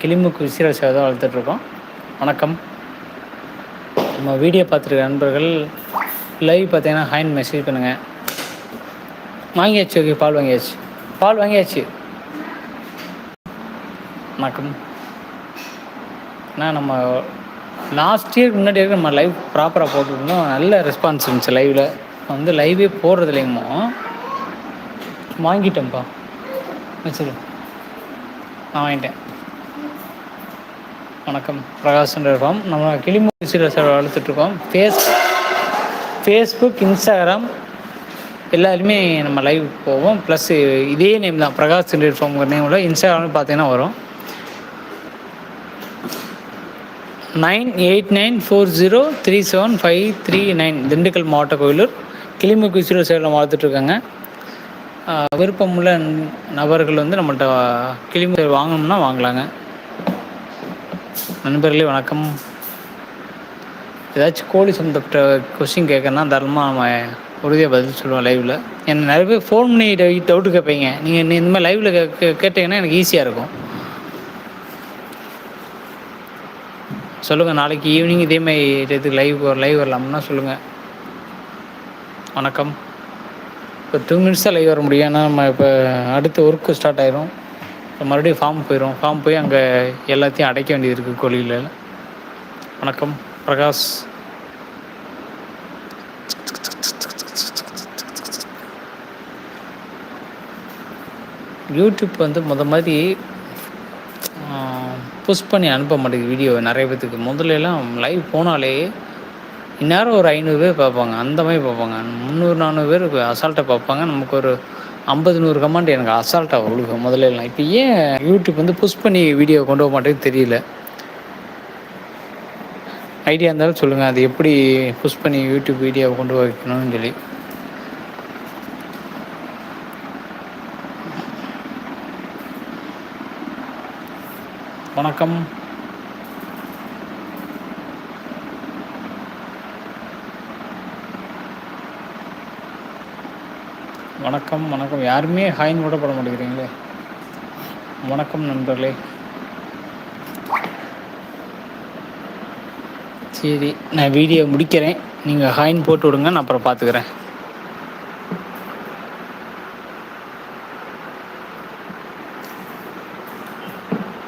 கிளிமுக்கு விசிற சேவை வளர்த்துட்ருக்கோம். வணக்கம். நம்ம வீடியோ பார்த்துருக்க நண்பர்கள் லைவ் பார்த்தீங்கன்னா ஹைன் மெசேஜ் பண்ணுங்கள் வாங்கியாச்சு ஓகே பால் வாங்கியாச்சு. பால் வாங்கியாச்சு. வணக்கம். அண்ணா நம்ம லாஸ்ட் இயர் முன்னாடி வரைக்கும் நம்ம லைவ் ப்ராப்பராக போட்டுருந்தோம். நல்ல ரெஸ்பான்ஸ் இருந்துச்சு லைவில் வந்து லைவே போடுறது இல்லைங்கம்மா. வாங்கிட்டேன்ப்பா. வச்சுரு. நான் வாங்கிட்டேன். வணக்கம். பிரகாஷ்ன்ற ஃபார்ம் நம்ம கிளிமூச்சி சார் வளர்த்துட்ருக்கோம் ஃபேஸ் ஃபேஸ்புக் இன்ஸ்டாகிராம் எல்லாருமே நம்ம லைவ் போவோம். ப்ளஸ் இதே நேம் தான். பிரகாஷ் ஃபார்ம் நேமில் இன்ஸ்டாகிராம்னு பார்த்தீங்கன்னா வரும். Nine eight nine four zero three seven five three nine Dindigul மாவட்ட கோயிலூர். கிளிமுக்கு விசிறு சேலம் வளர்த்துட்ருக்காங்க விருப்பமுள்ள நபர்கள் வந்து நம்மள்கிட்ட கிளிமுறை வாங்கணும்னா வாங்கலாங்க. நண்பர்களே வணக்கம். ஏதாச்சும் கோழி சம்மந்தப்பட்ட கொஸ்டின் கேட்கணும்னா தாராளமாக நம்ம உறுதியாக பதில் சொல்லுவோம் லைவில் என்னை நிறைய பேர் ஃபோன் பண்ணி டவுட்டு கேட்பீங்க. நீங்கள் இந்த மாதிரி லைவில் கே கேட்டிங்கன்னா எனக்கு ஈஸியாக இருக்கும். சொல்லுங்கள் நாளைக்கு ஈவினிங் இதேமாதிரி இதுக்கு லைவ் லைவ் வரலாம்னா சொல்லுங்கள் வணக்கம். இப்போ டூ மினிட்ஸ் தான் லைவ் வர முடியும். ஏன்னா நம்ம இப்போ அடுத்த ஒர்க்கு ஸ்டார்ட் ஆயிரும். மறுபடியும் ஃபார்ம் போயிடும் ஃபார்ம் போய் அங்கே எல்லாத்தையும் அடைக்க வேண்டியது இருக்குது கோழியில். வணக்கம் பிரகாஷ். யூடியூப் வந்து முத மாதிரி புஷ் பண்ணி அனுப்ப மாட்டேங்குது வீடியோ நிறைய பேத்துக்கு. முதல்லலாம் லைவ் போனாலே இந்நேரம் ஒரு ஐநூறு பேர் பார்ப்பாங்க. அந்த மாதிரி பார்ப்பாங்க. முந்நூறு நானூறு பேர் அசால்ட்டாக பார்ப்பாங்க. நமக்கு ஒரு ஐம்பது நூறு கமெண்ட் எனக்கு அசால்ட்டாக உங்களுக்கு முதல்ல இப்போ ஏன் யூடியூப் வந்து புஷ் பண்ணி வீடியோ கொண்டு போக மாட்டேங்குது தெரியல. ஐடியா இருந்தாலும் சொல்லுங்கள் அது எப்படி புஷ் பண்ணி யூடியூப் வீடியோவை கொண்டு வைக்கணும்னு சொல்லி. வணக்கம். வணக்கம் வணக்கம். யாருமே ஹாயின் கூட போட மாட்டேங்கிறீங்களே. வணக்கம் நண்பர்களே. சரி நான் வீடியோ முடிக்கிறேன். நீங்கள் ஹாயின் போட்டு விடுங்க நான் அப்புறம் பார்த்துக்கிறேன்.